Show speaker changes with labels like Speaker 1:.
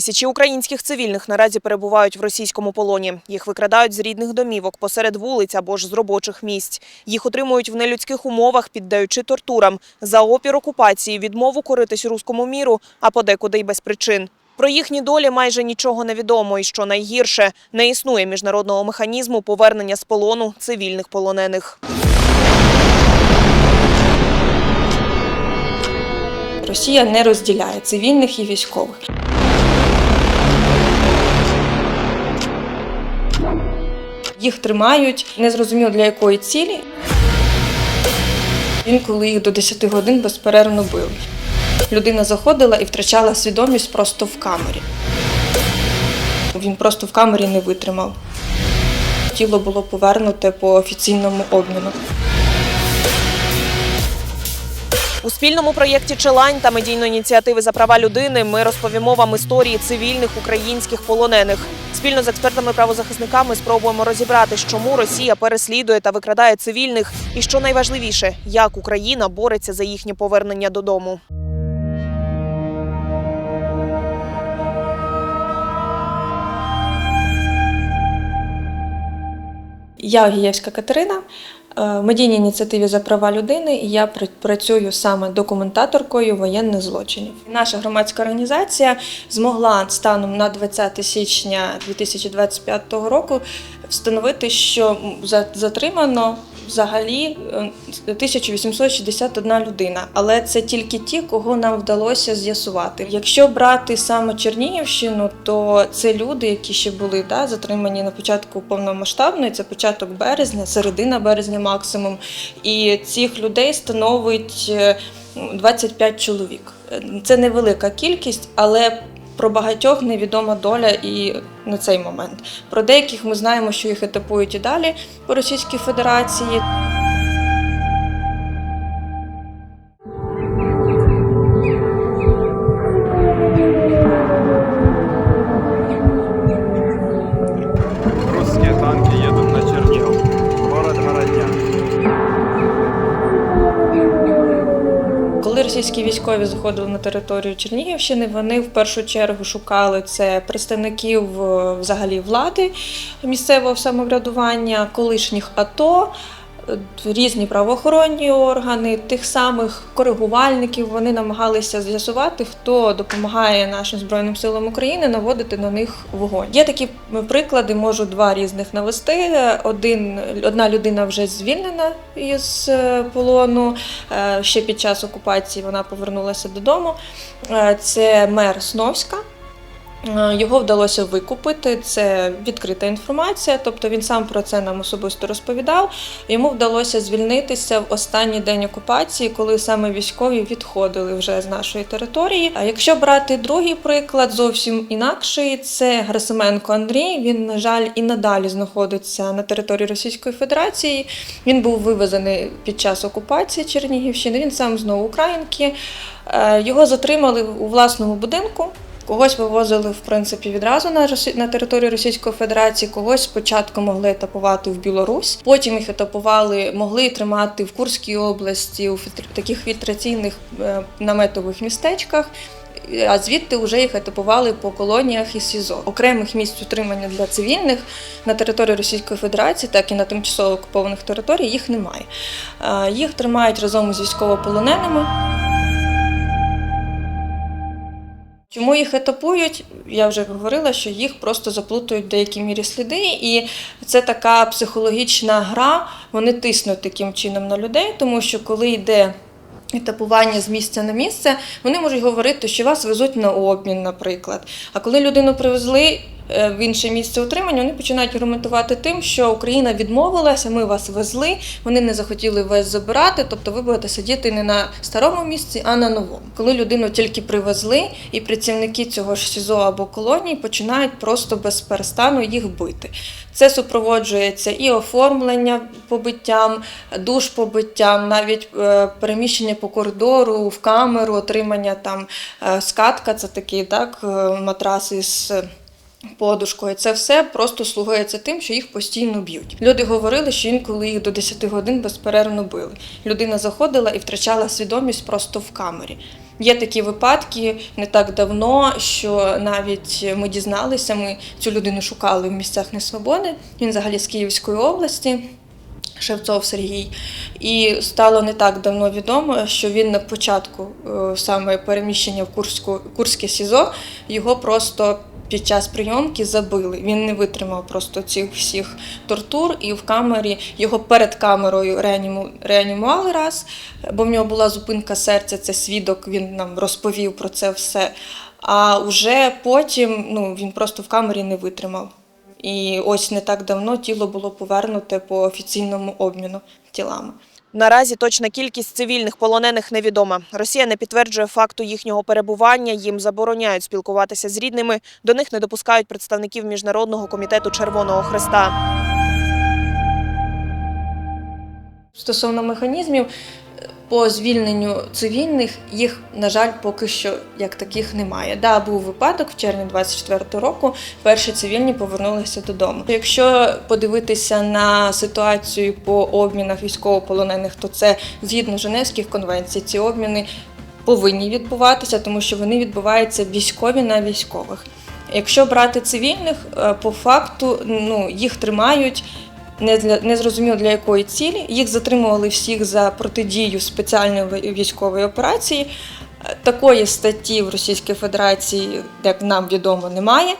Speaker 1: Тисячі українських цивільних наразі перебувають в російському полоні. Їх викрадають з рідних домівок посеред вулиць або ж з робочих місць. Їх отримують в нелюдських умовах, піддаючи тортурам за опір окупації, відмову коритись руському міру, а подекуди й без причин. Про їхні долі майже нічого не відомо, і що найгірше не існує міжнародного механізму повернення з полону цивільних полонених.
Speaker 2: Росія не розділяє цивільних і військових. Їх тримають незрозуміло для якої цілі. Інколи їх до 10 годин безперервно били. Людина заходила і втрачала свідомість просто в камері. Він просто в камері не витримав. Тіло було повернуте по офіційному обміну.
Speaker 1: У спільному проєкті Челань та медійної ініціативи за права людини ми розповімо вам історії цивільних українських полонених. Спільно з експертами-правозахисниками спробуємо розібратись, чому Росія переслідує та викрадає цивільних, і що найважливіше, як Україна бореться за їхнє повернення додому.
Speaker 2: Я Огієвська Катерина, медійній ініціативі за права людини. і Я працюю саме документаторкою воєнних злочинів. Наша громадська організація змогла станом на 20 січня 2025 року встановити, що за- затримано взагалі е, 1861 людина, але це тільки ті, кого нам вдалося з'ясувати. Якщо брати саме Чернігівщину, то це люди, які ще були да, затримані на початку повномасштабної, це початок березня, середина березня максимум. І цих людей становить е, 25 чоловік. Це невелика кількість, але про багатьох невідома доля і на цей момент. Про деяких ми знаємо, що їх етапують і далі по Російській Федерації. Коли російські військові заходили на територію Чернігівщини, вони в першу чергу шукали це представників е, взагалі влади місцевого самоврядування, колишніх АТО. Різні правоохоронні органи, тих самих коригувальників вони намагалися з'ясувати, хто допомагає нашим збройним силам України наводити на них вогонь. Є такі приклади, можу два різних навести. Один одна людина вже звільнена із е, полону. Е, Ще під час окупації вона повернулася додому. Е, Це мер Сновська. Е, Його вдалося викупити. Це відкрита інформація, тобто він сам про це нам особисто розповідав. Йому вдалося звільнитися в останній день окупації, коли саме військові відходили вже з нашої території. А якщо брати другий приклад, зовсім інакший, це Герасименко Андрій. Він, на жаль, і надалі знаходиться на території Російської Федерації. Він був вивезений під час окупації Чернігівщини. Він сам знову українки. Е, Його затримали у власному будинку. Когось вивозили в принципі відразу на Росі... на територію Російської Федерації, когось спочатку могли етапувати в Білорусь, потім їх етапували, могли тримати в Курській області у таких фільтраційних е, наметових містечках. А звідти вже їх етапували по колоніях і СІЗО. Окремих місць утримання для цивільних на території Російської Федерації, так і на тимчасово окупованих територіях їх немає. Е, Їх тримають разом із військовополоненими. Чому їх етапують? Я вже говорила, що їх просто заплутують в деякій мірі сліди, і це така психологічна гра. Вони тиснуть таким чином на людей, тому що коли йде етапування з місця на місце, вони можуть говорити, що вас везуть на обмін, наприклад. А коли людину привезли е, в інше місце утримання, вони починають аргументувати тим, що Україна відмовилася, ми вас везли, вони не захотіли вас забирати, тобто ви будете сидіти не на старому місці, а на новому. Коли людину тільки привезли, і працівники цього ж СІЗО або колонії починають просто без перестану їх бити. Це супроводжується і оформлення побиттям, душ побиттям, навіть е, переміщення по коридору, в камеру, отримання там е, скатка, це такий так, е, матрас із подушкою. Це все просто слугується тим, що їх постійно б'ють. Люди говорили, що інколи їх до 10 годин безперервно били. Людина заходила і втрачала свідомість просто в камері. Є такі випадки не так давно, що навіть ми дізналися, ми цю людину шукали в місцях несвободи. Він взагалі з Київської області. Шевцов Сергій, і стало не так давно відомо, що він на початку е, саме переміщення в Курську, Курське СІЗО його просто під час прийомки забили. Він не витримав просто цих всіх тортур, і в камері його перед камерою реаніму, реанімували раз, бо в нього була зупинка серця. Це свідок. Він нам розповів про це все. А вже потім ну, він просто в камері не витримав. І ось не так давно тіло було повернуте по офіційному обміну тілами.
Speaker 1: Наразі точна кількість цивільних полонених невідома. Росія не підтверджує факту їхнього перебування. Їм забороняють спілкуватися з рідними. До них не допускають представників міжнародного комітету Червоного Хреста.
Speaker 2: Стосовно механізмів по звільненню цивільних, їх, на жаль, поки що як таких немає. Да, був випадок в червні 24 року. Перші цивільні повернулися додому. Якщо подивитися на ситуацію по обмінах військовополонених, то це згідно Женевських конвенцій. Ці обміни повинні відбуватися, тому що вони відбуваються військові на військових. Якщо брати цивільних, е, по факту ну, їх тримають не для не зрозуміло для якої цілі. Їх затримували всіх за протидію спеціальної військової операції. Такої статті в Російській Федерації, як нам відомо, немає.